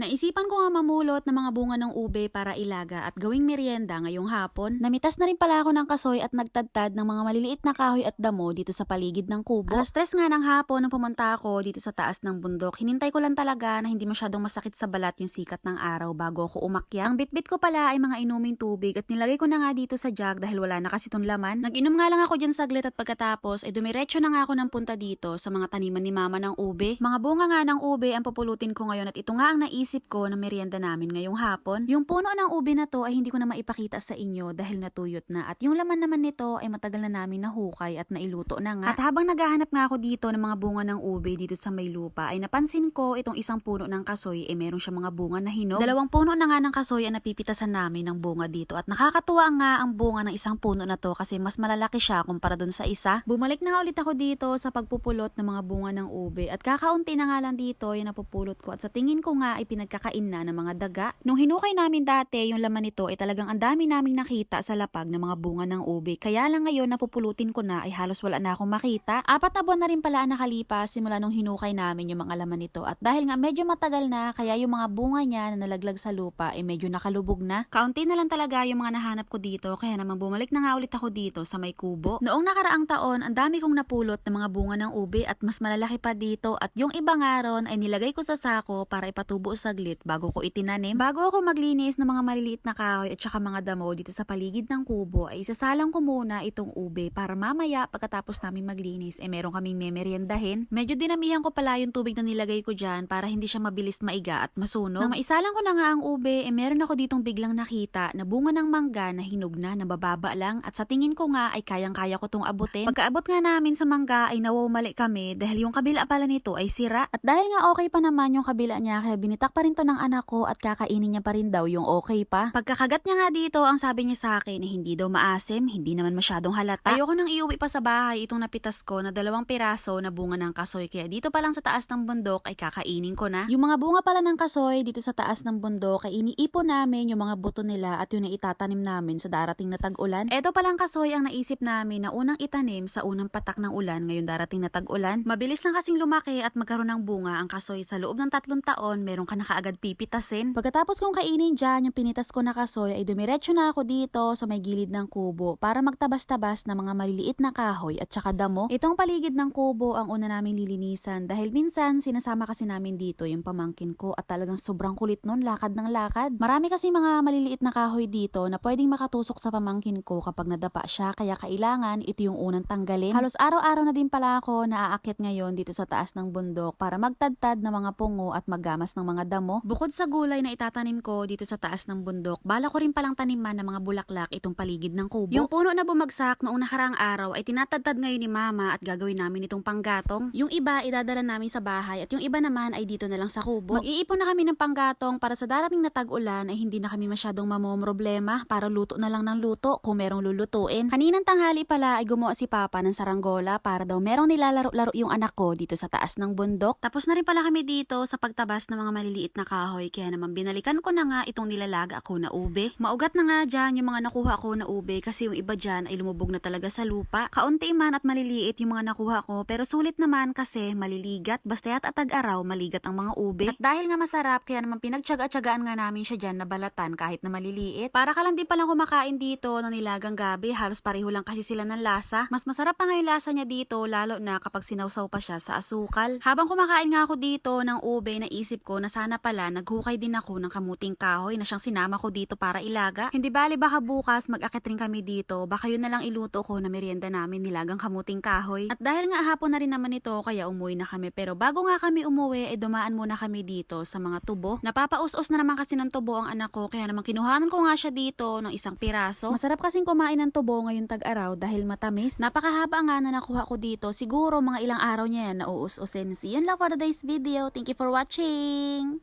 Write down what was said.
Naisipan ko nga mamulot ng mga bunga ng ube para ilaga at gawing merienda ngayong hapon. Namitas na rin pala ako ng kasoy at nagtadtad ng mga maliliit na kahoy at damo dito sa paligid ng kubo. Alas tres nga ng hapon nung pumunta ako dito sa taas ng bundok. Hinintay ko lang talaga na hindi masyadong masakit sa balat yung sikat ng araw bago ako umakyat. Ang bitbit ko pala ay mga inuming tubig at nilagay ko na nga dito sa jug dahil wala na kasi itong laman. Nag-inom nga lang ako dyan saglit at pagkatapos ay dumiretso na nga ako ng punta dito sa mga taniman ni mama ng ube. Mga bunga nga ng ube ang pupulutin ko ngayon at ito nga ang naisip ko na merienda namin ngayong hapon. Yung puno ng ube na to ay hindi ko na maipakita sa inyo dahil natuyot na at yung laman naman nito ay matagal na namin nahukay at nailuto na nga. At habang naghahanap nga ako dito ng mga bunga ng ube dito sa may lupa ay napansin ko itong isang puno ng kasoy ay meron siya mga bunga na hinog. Dalawang puno na nga ng kasoy ang napipitasan namin ng bunga dito at nakakatuwa nga ang bunga ng isang puno na to kasi mas malalaki siya kumpara dun sa isa. Bumalik na ulit ako dito sa pagpupulot ng mga bunga ng ube at kakaunti na nga lang dito yung napupulot ko at sa tingin ko nga ay pinagkakain na ng mga daga. Nung hinukay namin dati yung laman nito ay talagang ang dami naming nakita sa lapag ng mga bunga ng ube. Kaya lang ngayon napupulutin ko na ay halos wala na akong makita. Apat na buwan na rin pala ang nakalipas simula nung hinukay namin yung mga laman nito at dahil nga medyo matagal na kaya yung mga bunga niya na nalaglag sa lupa ay medyo nakalubog na. Kaunti na lang talaga yung mga nahanap ko dito kaya naman bumalik na nga ulit ako dito sa may kubo. Noong nakaraang taon, ang dami kong napulot ng mga bunga ng ube at mas malalaki pa dito at yung iba nga ron ay nilagay ko sa sako para ipatubo saglit bago ko itinanim. Bago ako maglinis ng mga maliliit na kahoy at saka mga damo dito sa paligid ng kubo ay isasalang ko muna itong ube para mamaya pagkatapos namin maglinis ay meron kaming memeryendahin. Medyo dinamihan ko pala yung tubig na nilagay ko dyan para hindi siya mabilis maiga at masunog. Na maisalang ko na nga ang ube ay meron ako ditong biglang nakita na bunga ng mangga na hinog na nabababa lang at sa tingin ko nga ay kayang-kaya ko tong abutin. Pagkaabot nga namin sa mangga ay nawawmali kami dahil yung kabila pala nito ay sira at dahil nga okay pa naman yung kabila niya kaya binitak pa rin to ng anak ko at kakainin niya pa rin daw yung okay pa. Pagkakagat niya nga dito ang sabi niya sa akin na hindi daw maasim, hindi naman masyadong halata. Ayoko nang iuwi pa sa bahay itong napitas ko na dalawang piraso na bunga ng kasoy kaya dito pa lang sa taas ng bundok ay kakainin ko na. Yung mga bunga pala ng kasoy dito sa taas ng bundok ay iniipon namin yung mga buto nila at yun ay itatanim namin sa darating na tag-ulan. Eto palang kasoy ang naisip namin na unang itanim sa unang patak ng ulan ngayon darating na tag-ulan. Mabilis lang kasing lumaki at magkaroon ng bunga ang kasoy sa loob ng tatlong taon meron ka na kaagad pipitasin. Pagkatapos kong kainin dyan yung pinitas ko na kasoy ay dumiretso na ako dito sa may gilid ng kubo para magtabas-tabas ng mga maliliit na kahoy at saka damo. Itong paligid ng kubo ang una naming lilinisan dahil minsan sinasama kasi namin dito yung pamangkin ko at talagang sobrang kulit nun, lakad ng lakad. Marami kasi mga maliliit na kahoy dito na pwedeng makatusok sa pamangkin ko kapag nadapa siya kaya kailangan ito yung unang tanggalin. Halos araw-araw na din pala ako naaakyat ngayon dito sa taas ng bundok para magtadtad ng mga pungo at maggamas ng mga damo. Bukod sa gulay na itatanim ko dito sa taas ng bundok, bala ko rin palang taniman ng mga bulaklak itong paligid ng kubo. Yung puno na bumagsak noong nakaraang araw ay tinatadtad ngayon ni mama at gagawin namin itong panggatong. Yung iba idadala namin sa bahay at yung iba naman ay dito na lang sa kubo. Mag-iipon na kami ng panggatong para sa darating na tag-ulan ay hindi na kami masyadong mamomroblema para luto na lang ng luto kung merong lulutuin. Kaninang tanghali pala ay gumawa si Papa ng saranggola para daw merong nilalaro-laro yung anak ko dito sa taas ng bundok. Tapos na rin pala kami dito sa pagtabas ng mga maliliit na kahoy kaya naman binalikan ko na nga itong nilalaga ako na ube. Maugat na nga dyan yung mga nakuha ko na ube kasi yung iba dyan ay lumubog na talaga sa lupa. Kaunti man at maliliit yung mga nakuha ko pero sulit naman kasi maliligat basta at atag araw maligat ang mga ube. At dahil nga masarap kaya naman pinagtyaga-tyagaan nga namin siya dyan na balatan kahit na maliliit. Para ka lang din palang kumakain dito ng nilagang gabi halos pareho lang kasi sila ng lasa. Mas masarap pa nga yung lasa niya dito lalo na kapag sinawsaw pa siya sa asukal. Habang kumakain nga ako dito ng ube naisip ko na sana pala naghukay din ako ng kamuting kahoy na siyang sinama ko dito para ilaga. Hindi bali baka bukas mag-akit rin kami dito baka yun na lang iluto ko na merienda namin nilagang kamuting kahoy. At dahil nga hapon na rin naman ito kaya umuwi na kami pero bago nga kami umuwi ay dumaan muna kami dito sa mga tubo. Napapaus-us na naman kasi ng tubo ang anak ko kaya naman kinuhanan ko nga siya dito ng isang piraso. Masarap kasing kumain ng tubo ngayong tag-araw dahil matamis. Napakahaba nga na nakuha ko dito. Siguro mga ilang araw niya yan nauus-usin. See you lang for today's video. Thank you for watching!